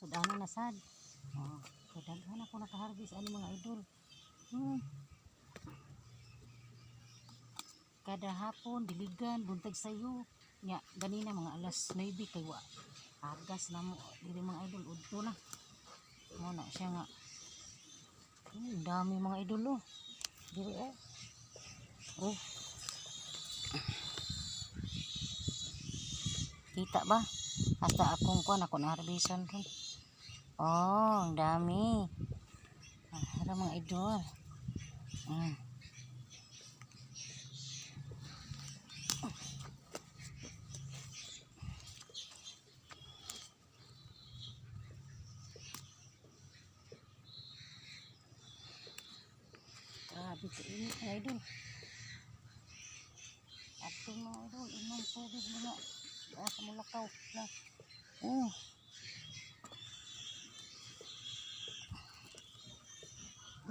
Sudana na sad. Oh, kadaghan ako nakaharbis ani mga idol. Hmm. Kada hapon diligan buntag sayo. Nya ganina mga alas 9 kay wa agas na mo dili mga idol udto na. Mo na siya nga. Hmm, dami mga idol oh. Dili eh. Oh. Kita ba? Hasta akong kuan ako na harbisan ron. Oh, ang dami. Ah, Ara mga idol. Mm. Grabe ka init mga idol. Ato mga idol, inom tubig mo na. Ah, kamulakaw na. Oh.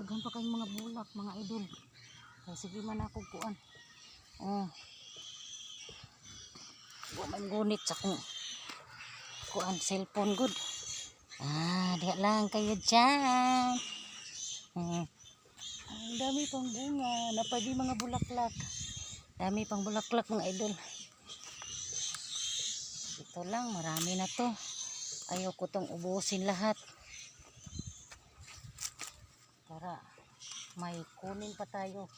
Daghan pa kayong mga bulak, mga idol. Kaya sige man ako kuan. Oh. Wa man gunit sa kung kuan cellphone good. Ah, diha lang kayo dyan. Hmm. Ang dami pang bunga. Napadi mga bulaklak. Dami pang bulaklak mga idol. Ito lang, marami na to. Ayaw ko tong ubusin lahat. Para may kunin pa tayo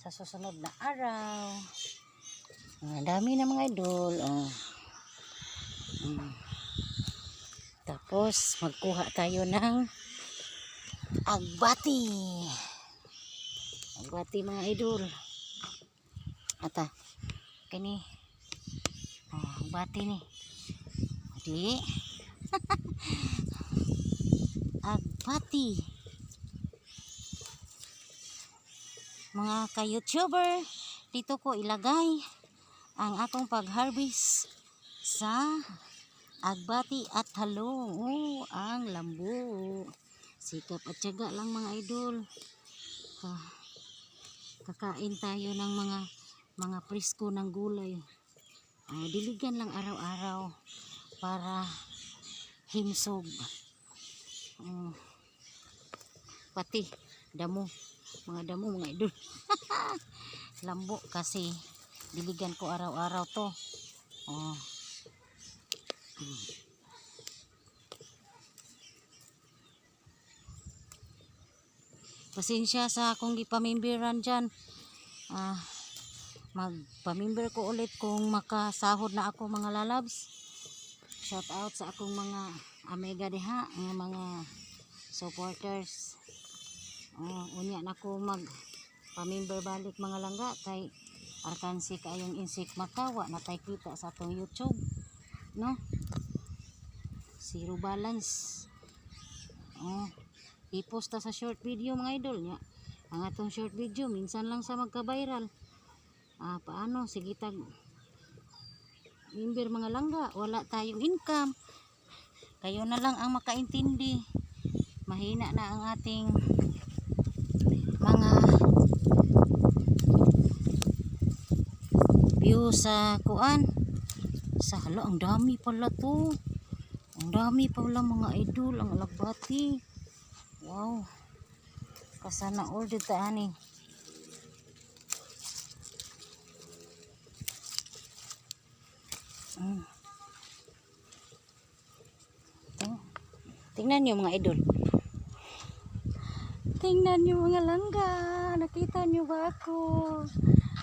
sa susunod na araw. Ang dami na mga idol. Oh. Mm. Tapos, magkuha tayo ng agbati. Agbati mga idol. Ata, kini. Oh, agbati ni. Di. agbati. Mga ka-YouTuber, dito ko ilagay ang akong pag-harvest sa agbati at halong. Oh, ang lambu. Sikap at tiyaga lang mga idol. Ka- kakain tayo ng mga mga presko ng gulay. Ah, diligan lang araw-araw para himsog. Mm. pati damo, mga damo mga idol. Lambo kasi diligan ko araw-araw to. Oh. Mm. Pasensya sa akong gipamimbiran dyan. Ah, magpamimber ko ulit kung makasahod na ako mga lalabs. Shout out sa akong mga amiga diha, nga mga supporters. Oh, unya na ko mag pamimber balik mga langga kay arkansi kayong insik makawa na tay kita sa atong YouTube. No? Zero balance. Oh, i-post ta sa short video mga idol nya. Ang atong short video minsan lang sa magka-viral. Ah, paano sige tag member mga langga, wala tayong income. Kayo na lang ang makaintindi. Mahina na ang ating mga view sa kuan. Sa hala, ang dami pala to. Ang dami pala mga idol, ang alagbati. Wow. Kasana all dito ani. Mm. Ting- Tingnan niyo mga idol. Tingnan niyo mga langga. Nakita niyo ba ako?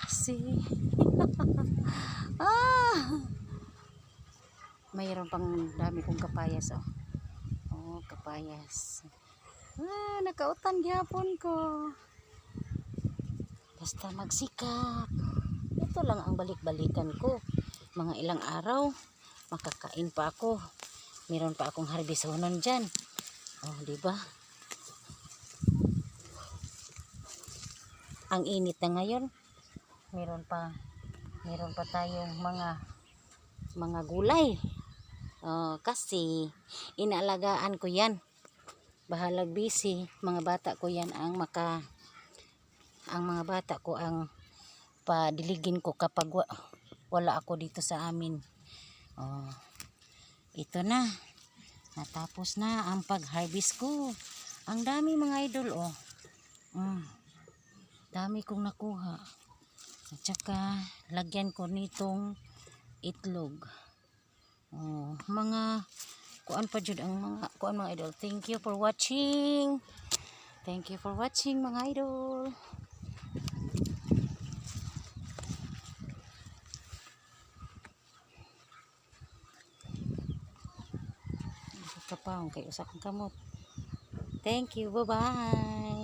Si ah! Mayroon pang dami kong kapayas oh. Oh, kapayas. Ah, nakautan gyapon ko. Basta magsikap. Ito lang ang balik-balikan ko. Mga ilang araw, makakain pa ako. Meron pa akong harbisonon dyan. Oh, di ba? Ang init na ngayon. Meron pa meron pa tayong mga mga gulay. Oh, kasi inaalagaan ko 'yan. Bahalag busy, mga bata ko 'yan ang maka ang mga bata ko ang padiligin ko kapag wa, wala ako dito sa amin. Oh, ito na. Natapos na ang pag-harvest ko. Ang dami mga idol, oh. Mm. Dami kong nakuha. At saka, lagyan ko nitong itlog. Oh, mga kuan pa jud ang mga kuan mga idol. Thank you for watching. Thank you for watching mga idol. Kapaong kay usa kang kamot. Thank you. Bye-bye.